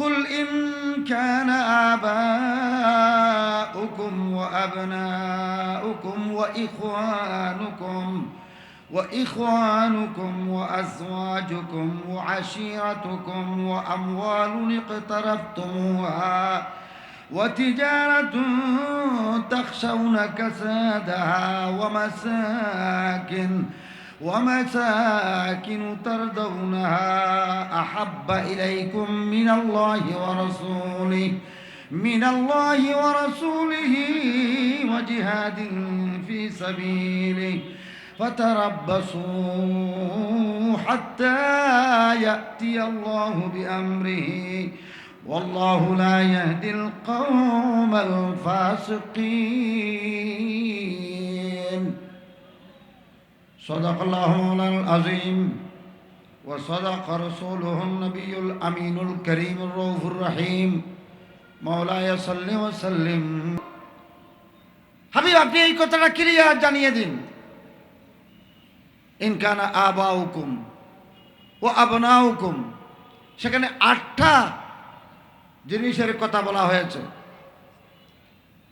قل إن كان آباؤكم وأبناؤكم وإخوانكم وإخوانكم وأزواجكم وعشيرتكم وأموال اقترفتموها وتجارة تخشون كسادها ومساكن ومساكن ترضونها أحب إليكم من الله ورسوله من الله ورسوله وجهاد في سبيله. فتربصوا حتى يأتي الله بأمره. والله لا يهدي القوم الفاسقين. صدق الله مولانا العظيم وصدق رسوله النبي الأمين الكريم الرؤوف الرحيم مولاي صل وسلم হাবিব আপনি এই কথাটা ক্লিয়ার জানিয়ে দিন ইনকানা আবাউকুম ও আবনাউকুম সেখানে আটটা জিনিসের কথা বলা হয়েছে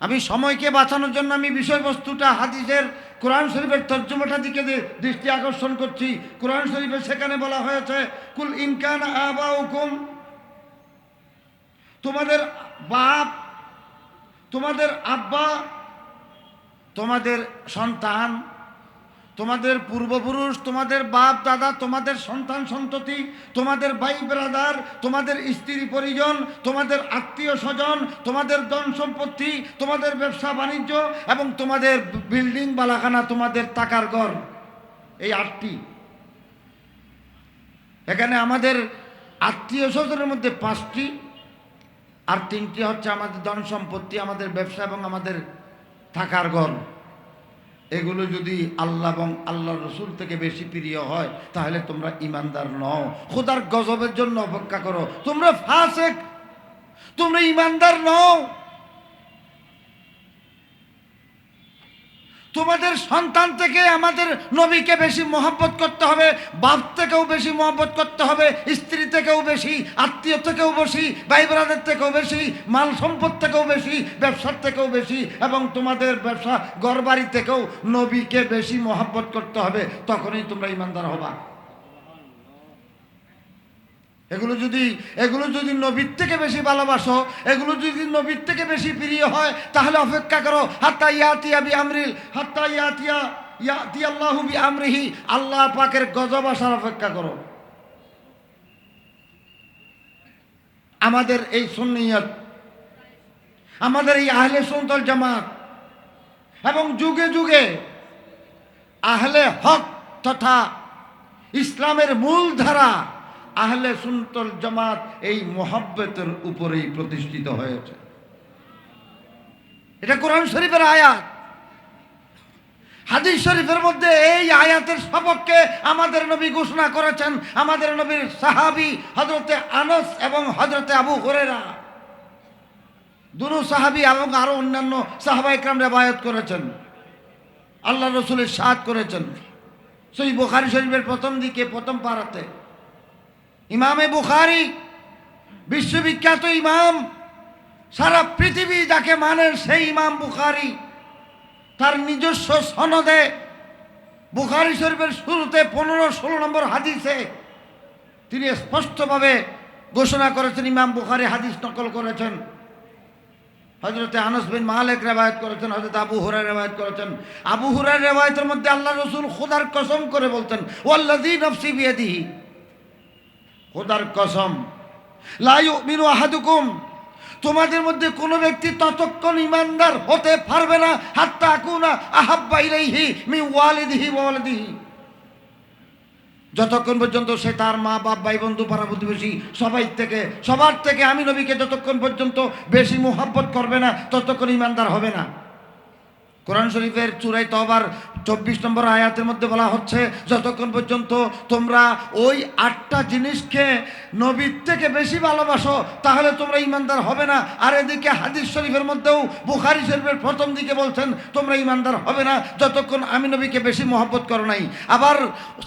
আমি সময়কে বাঁচানোর জন্য আমি বিষয়বস্তুটা হাদিসের কোরআন শরীফের তর্জমাটা দিকে দৃষ্টি আকর্ষণ করছি। কোরআন শরীফে সেখানে বলা হয়েছে, কুল ইনকান আবা হুকুম তোমাদের বাপ, তোমাদের আব্বা, তোমাদের সন্তান তোমাদের পূর্বপুরুষ, তোমাদের বাপ দাদা, তোমাদের সন্তান সন্ততি, তোমাদের ভাই ব্রাদার, তোমাদের স্ত্রী পরিজন, তোমাদের আত্মীয় স্বজন, তোমাদের ধন সম্পত্তি, তোমাদের ব্যবসা বাণিজ্য এবং তোমাদের বিল্ডিং বালাখানা, তোমাদের টাকার ঘর। এই আটটি। এখানে আমাদের আত্মীয় স্বজনের মধ্যে পাঁচটি আর তিনটি হচ্ছে আমাদের ধন সম্পত্তি, আমাদের ব্যবসা এবং আমাদের থাকার ঘর। এগুলো যদি আল্লাহ এবং আল্লাহ রসুল থেকে বেশি প্রিয় হয়, তাহলে তোমরা ইমানদার নও। খোদার গজবের জন্য অপেক্ষা করো। তোমরা ফাঁসে তোমরা ইমানদার নও। তোমাদের সন্তান থেকে আমাদের নবীকে বেশি মহব্বত করতে হবে, বাপ থেকেও বেশি মহব্বত করতে হবে, স্ত্রী থেকেও বেশি, আত্মীয় থেকেও বেশি, ভাই ব্রাদের থেকেও বেশি, মাল সম্পদ থেকেও বেশি, ব্যবসার থেকেও বেশি এবং তোমাদের ব্যবসা ঘরবাড়ি থেকেও নবীকে বেশি মহব্বত করতে হবে, তখনই তোমরা ইমানদার হবা। এগুলো যদি এগুলো যদি নবীর থেকে বেশি ভালোবাসো, এগুলো যদি নবীর থেকে বেশি প্রিয় হয়, তাহলে অপেক্ষা করো, হাত্তা ইয়াতিয়া বি আমরিল হাত্তা ইয়াতিয়া ইয়াতি আল্লাহ বি আমরিহি আল্লাহ পাকের গজব আসার অপেক্ষা করো। আমাদের এই সুন্নিয়ত, আমাদের এই আহলে সুন্দর জামাত, এবং যুগে যুগে আহলে হক তথা ইসলামের মূল ধারা আহলে সুন্তর জামাত এই মোহাব্বতের উপরেই প্রতিষ্ঠিত হয়েছে। এটা কোরআন শরীফের আয়াত। হাদিস শরীফের মধ্যে এই আয়াতের সপক্ষে আমাদের নবী ঘোষণা করেছেন, আমাদের নবীর সাহাবি হজরতে আনস এবং হজরতে আবু হরেরা দুনু সাহাবি এবং আরও অন্যান্য সাহাবা ইকরাম রেবায়ত করেছেন। আল্লাহ রসুলের সাদ করেছেন। সেই বোখারি শরীফের প্রথম দিকে, প্রথম পাড়াতে ইমামে বুখারি, বিশ্ববিখ্যাত ইমাম, সারা পৃথিবী যাকে মানেন সেই ইমাম বুখারি, তার নিজস্ব সনদে বুখারি শরীফের শুরুতে পনেরো ষোলো নম্বর হাদিসে তিনি স্পষ্টভাবে ঘোষণা করেছেন, ইমাম বুখারি হাদিস নকল করেছেন। হজরতে আনস বিন মালিক রেবায়ত করেছেন হজরত আবু হুরাই রেবায়ত করেছেন। আবু হুরাই রেবায়তের মধ্যে আল্লাহ রসুল খোদার কসম করে বলতেন, ওয়াল্লাযী নফসি বিয়াদিহি। খোদার কসম। লা ইউমিনু আহাদুকুম। তোমাদের মধ্যে কোনো ব্যক্তি ততক্ষণ ইমানদার হতে পারবে না। হাত হাত্তা আকুনা আহাব্বা ইলাইহি মি ওয়ালিদিহি ওয়া ওয়ালাদিহি। যতক্ষণ পর্যন্ত সে তার মা, বাপ, ভাই, বন্ধু, পাড়া প্রতিবেশী সবাই থেকে, সবার থেকে আমি নবীকে যতক্ষণ পর্যন্ত বেশি মোহাব্বত করবে না, ততক্ষণ ইমানদার হবে না। কোরআন শরীফের চূড়াই তবার চব্বিশ নম্বর আয়াতের মধ্যে বলা হচ্ছে, যতক্ষণ পর্যন্ত তোমরা ওই আটটা জিনিসকে নবীর থেকে বেশি ভালোবাসো, তাহলে তোমরা ইমানদার হবে না। আর এদিকে হাদিস শরীফের মধ্যেও বুখারি শরীফের প্রথম দিকে বলছেন, তোমরা ইমানদার হবে না, যতক্ষণ আমি নবীকে বেশি মহব্বত করো নাই। আবার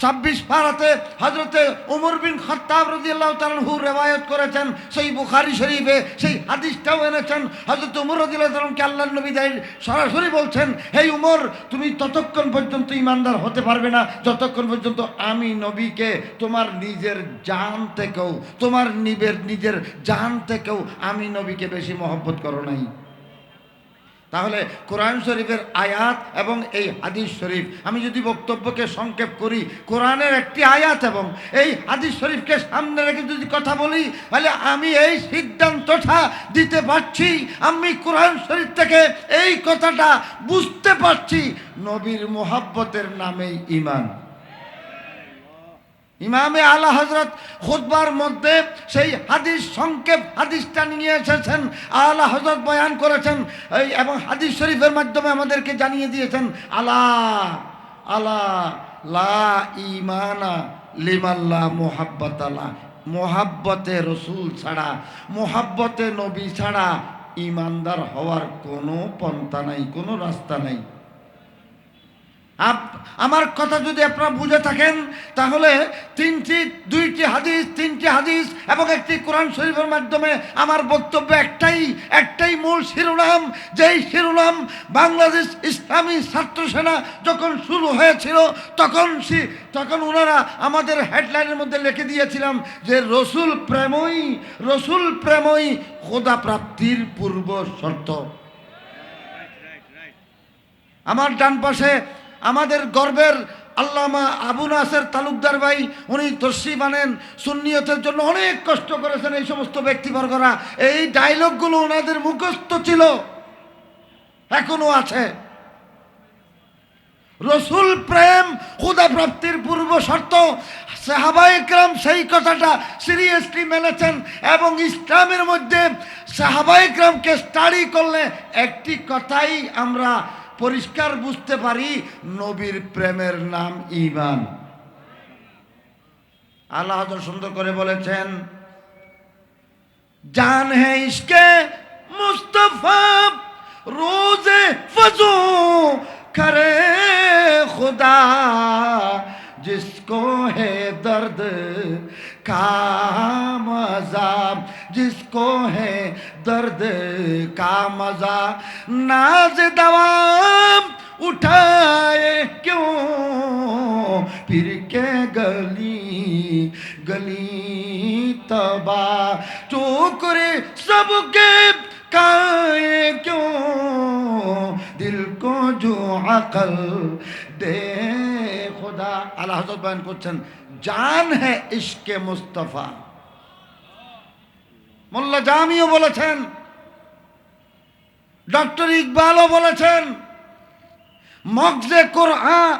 ছাব্বিশ পারাতে হজরতে উমর বিন খত্তাব রদিয়াল্লাহ তালহু রেবায়ত করেছেন, সেই বুখারি শরীফে সেই হাদিসটাও এনেছেন। হজরত উমর রদিল্লাহ তালকে আল্লাহ নবী সরাসরি বলছেন হেই উমর, তুমি ততক্ষণ পর্যন্ত ইমানদার হতে পারবে না। যতক্ষণ পর্যন্ত আমি নবীকে তোমার নিজের জান থেকেও, তোমার নিবের নিজের জান থেকেও আমি নবীকে বেশি মহব্বত করো নাই। তাহলে কোরআন শরীফের আয়াত এবং এই হাদিস শরীফ, আমি যদি বক্তব্যকে সংক্ষেপ করি, কোরআনের একটি আয়াত এবং এই হাদিস শরীফকে সামনে রেখে যদি কথা বলি, তাহলে আমি এই সিদ্ধান্তটা দিতে পারছি, আমি কোরআন শরীফ থেকে এই কথাটা বুঝতে পারছি। নবীর মোহাব্বতের নামেই ইমান ইমামে আলা হজরত খুতবার মধ্যে সেই হাদিস সংক্ষেপ হাদিসটা নিয়ে এসেছেন, আলা হজরত বয়ান করেছেন এবং হাদিস শরীফের মাধ্যমে আমাদেরকে জানিয়ে দিয়েছেন, আলা আলা, লা ইমানা লিমাল্লা মোহাব্বত আলা মোহাব্বতে রসুল ছাড়া, মোহাব্বতে নবী ছাড়া ইমানদার হওয়ার কোনো পন্থা নাই, কোনো রাস্তা নাই। আপ- আমার কথা যদি আপনারা বুঝে থাকেন, তাহলে তিনটি, দুইটি হাদিস, তিনটি হাদিস এবং একটি কোরআন শরীফের মাধ্যমে আমার বক্তব্য একটাই একটাই মূল শিরোনাম, যেই শিরোনাম বাংলাদেশ ইসলামী ছাত্র সেনা যখন শুরু হয়েছিল, তখন তখন ওনারা আমাদের হেডলাইনের মধ্যে লিখে দিয়েছিলাম যে, রসুল প্রেমই রসুল প্রেমই খোদা প্রাপ্তির পূর্ব শর্ত। আমার ডান পাশে আমাদের গর্বের আল্লামা আবু নাসের তালুকদার ভাই, উনি দর্শী বানেন, সুন্নিয়তের জন্য অনেক কষ্ট করেছেন এই সমস্ত ব্যক্তিবর্গরা। এই ডায়লগগুলো ওনাদের মুখস্থ ছিল, এখনও আছে। রসুল প্রেম, খুদা প্রাপ্তির পূর্ব শর্ত সাহাবাইকরাম সেই কথাটা সিরিয়াসলি মেনেছেন এবং ইসলামের মধ্যে সাহাবাইকরামকে স্টাডি করলে একটি কথাই আমরা পরিষ্কার বুঝতে পারি নবীর প্রেমের নাম ইমান আল্লাহ হজর সুন্দর করে বলেছেন जान है इसके मुस्तफा रोजे फजू करे खुदा जिसको है दर्द का मजा जिसको है درد کا مزہ ناز دوام اٹھائے کیوں؟ پھر کے گلی گلی تبا ٹوکرے سب کے کائے کیوں؟ دل کو جو عقل دے خدا۔ اللہ حضرت بہن کو جان ہے عشق مصطفیٰ۔ মোল্লা জামিও বলেছেন ডক্টর ইকবালও বলেছেন, মগজে কোরআন,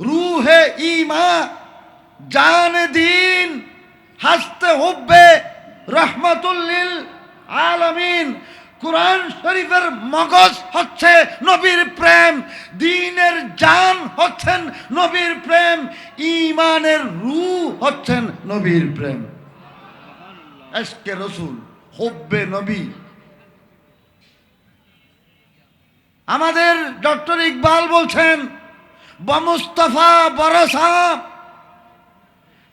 রুহে ইমা জান দিন, হাসতে হুব্বে, রহমতুল্লিল আলামিন। কোরআন শরীফের মগজ হচ্ছে নবীর প্রেম, দিনের জান হচ্ছেন নবীর প্রেম ইমানের রু হচ্ছেন নবীর প্রেম। এসকে রসুল, হব্বে নবী। আমাদের ডক্টর ইকবাল বলছেন বমুস্তফা বরসা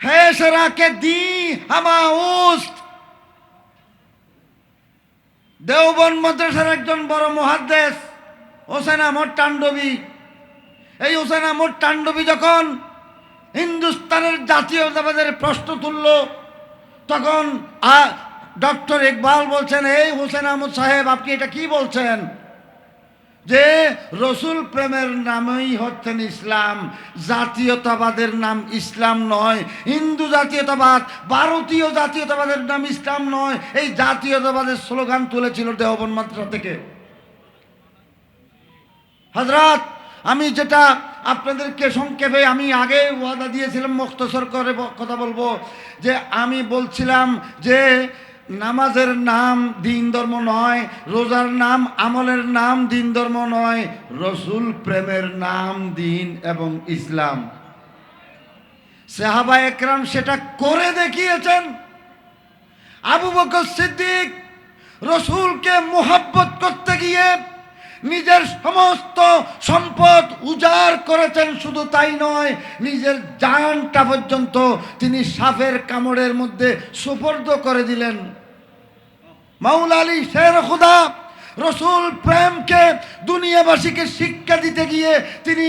হেসরাকে দি হামা দেওবন মাদ্রাসার একজন বড় মহাদ্দেশ হোসেন আমর টান্ডবী। এই হোসেন আমর টান্ডবী যখন হিন্দুস্তানের জাতীয়তাবাদের প্রশ্ন তুলল তখন ডক্টর ইকবাল বলছেন, এই হোসেন আহমদ সাহেব, আপনি এটা কি বলছেন? যে, রসুল প্রেমের নামই হচ্ছেন ইসলাম, জাতীয়তাবাদের নাম ইসলাম নয়, হিন্দু জাতীয়তাবাদ, ভারতীয় জাতীয়তাবাদের নাম ইসলাম নয়। এই জাতীয়তাবাদের স্লোগান তুলেছিল দেওবন মাত্রা থেকে। হজরত আমি যেটা আপনাদেরকে সংক্ষেপে আমি আগে ওয়াদা দিয়েছিলাম, মুক্তসর করে কথা বলব, যে আমি বলছিলাম যে নামাজের নাম দিন ধর্ম নয়, রোজার নাম আমলের নাম দিন ধর্ম নয়, রসুল প্রেমের নাম দিন এবং ইসলাম। সাহাবা একরাম সেটা করে দেখিয়েছেন। আবু বকর সিদ্দিক রসুলকে মোহাব্বত করতে গিয়ে নিজের সমস্ত সম্পদ উজাড় করেছেন, শুধু তাই নয়, নিজের জানটা পর্যন্ত তিনি সাপের কামড়ের মধ্যে সুপর্দ করে দিলেন। মাউলা আলী, শের খুদা, রসুল প্রেমকে দুনিয়াবাসীকে শিক্ষা দিতে গিয়ে তিনি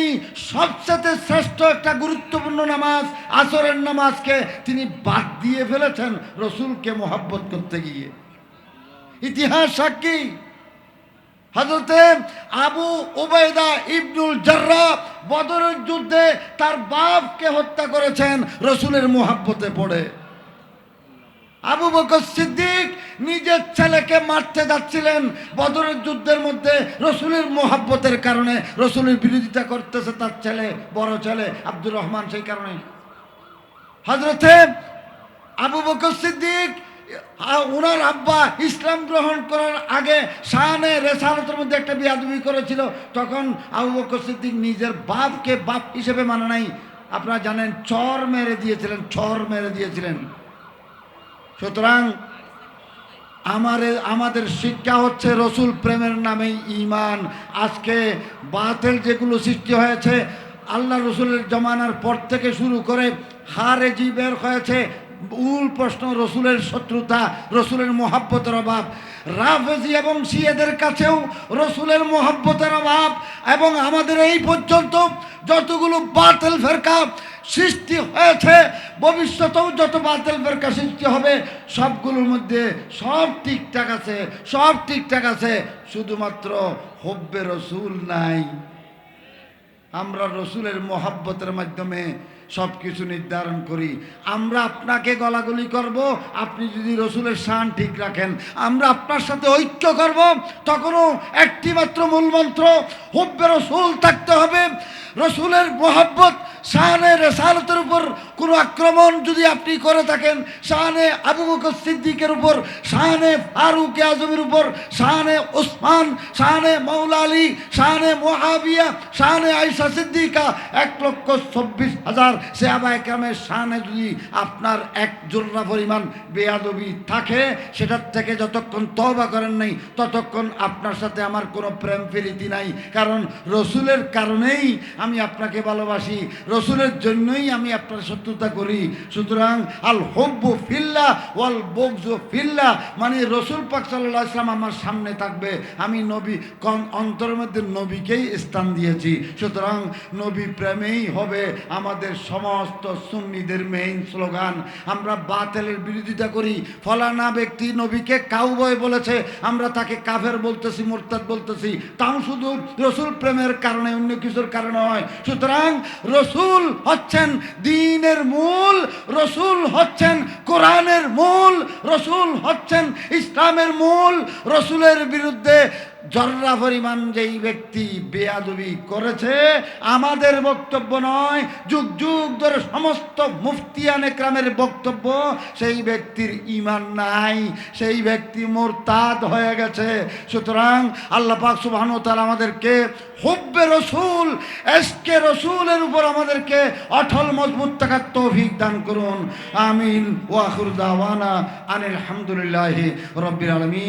সবচেয়ে শ্রেষ্ঠ একটা গুরুত্বপূর্ণ নামাজ, আসরের নামাজকে তিনি বাদ দিয়ে ফেলেছেন রসুলকে মোহাব্বত করতে গিয়ে। ইতিহাস সাক্ষী হজরতে আবু ওবায়দা ইবনুল জার্রা বদরের যুদ্ধে তার বাপকে হত্যা করেছেন, রসুলের মোহাব্বতে পড়ে। আবু বকর সিদ্দিক নিজের ছেলেকে মারতে যাচ্ছিলেন, বদরের যুদ্ধের মধ্যে রসুলের মোহাব্বতের কারণে। রসুলের বিরোধিতা করতেছে তার ছেলে, বড় ছেলে আব্দুর রহমান, সেই কারণে হজরতে আবু বকর সিদ্দিক ওনার আব্বা ইসলাম গ্রহণ করার আগে শাহানে রেসালতের মধ্যে একটা বিয়াদবি করেছিল। তখন আবু বকর সিদ্দিক নিজের বাপকে বাপ হিসেবে মানে নাই। আপনারা জানেন, চর মেরে দিয়েছিলেন, চর মেরে দিয়েছিলেন। সুতরাং আমাদের আমাদের শিক্ষা হচ্ছে রসুল প্রেমের নামে ইমান আজকে বাতেল যেগুলো সৃষ্টি হয়েছে, আল্লাহ রসুলের জমানার পর থেকে শুরু করে হারে জি বের হয়েছে মূল প্রশ্ন রসুলের শত্রুতা, রসুলের মোহাব্বতের অভাব। রাফেজি এবং সিয়েদের কাছেও রসুলের মোহাব্বতের অভাব এবং আমাদের এই পর্যন্ত যতগুলো বাতিল ফেরকা সৃষ্টি হয়েছে, ভবিষ্যতেও যত বাতিল ফেরকা সৃষ্টি হবে, সবগুলোর মধ্যে সব ঠিকঠাক আছে, সব ঠিকঠাক আছে, শুধুমাত্র হব্বে রসুল নাই। আমরা রসুলের মোহাব্বতের মাধ্যমে সব কিছু নির্ধারণ করি। আমরা আপনাকে গলাগুলি করব, আপনি যদি রসুলের শান ঠিক রাখেন, আমরা আপনার সাথে ঐক্য করব, তখনও একটি মাত্র মূলমন্ত্র হব্যের রসুল থাকতে হবে। রসুলের মোহাব্বত শাহানে রেসালতের উপর কোনো আক্রমণ যদি আপনি করে থাকেন, শাহানে আবু বকর সিদ্দিকের উপর, শাহানে ফারুক আজমের উপর, শাহানে ওসমান, শাহানে মৌলা আলী, শাহানে মোহাবিয়া শাহানে আইসা সিদ্দিকা, এক লক্ষ চব্বিশ হাজার সেহাবা একরামের শাহানে যদি আপনার এক জোরনা পরিমাণ বেয়াদবি থাকে, সেটার থেকে যতক্ষণ তবা করেন নাই, ততক্ষণ আপনার সাথে আমার কোনো প্রেম ফিরিতি নাই। কারণ রসুলের কারণেই আমি আপনাকে ভালোবাসি। রসুলের জন্যই আমি আপনার শত্রুতা করি। সুতরাং, আল হব্বু ফিল্লা ওয়াল বকজু ফিল্লা মানে রসুল পাক সাল্লাহ ইসলাম আমার সামনে থাকবে। আমি নবী অন্তরের মধ্যে নবীকেই স্থান দিয়েছি। সুতরাং, নবী প্রেমেই হবে আমাদের সমস্ত সুন্নিদের মেইন স্লোগান আমরা বাতেলের বিরোধিতা করি। ফলানা ব্যক্তি নবীকে কাউবয় বলেছে। আমরা তাকে কাফের বলতেছি, মোরতাদ বলতেছি। তাও শুধু রসুল প্রেমের কারণে, অন্য কিছুর কারণে হয়। সুতরাং, রসুল হচ্ছেন দিনের মূল রসুল হচ্ছেন কোরআনের মূল রসুল হচ্ছেন ইসলামের মূল রসুলের বিরুদ্ধে জর্রা পরিমাণ যেই ব্যক্তি বেয়াদবি করেছে, আমাদের বক্তব্য নয়, যুগ যুগ ধরে সমস্ত মুফতিয়ান একরামের বক্তব্য, সেই ব্যক্তির ইমান নাই, সেই ব্যক্তি মোর মোরতাদ হয়ে গেছে। সুতরাং আল্লাহ পাক সুবহান তাআলা আমাদেরকে হুব্বে রসুল, এসকে রসুলের উপর আমাদেরকে অটল মজবুত থাকার তৌফিক দান করুন। আমিন। ওয়াখুর দাওয়ানা আনিল হামদুলিল্লাহি রব্বিল আলামিন।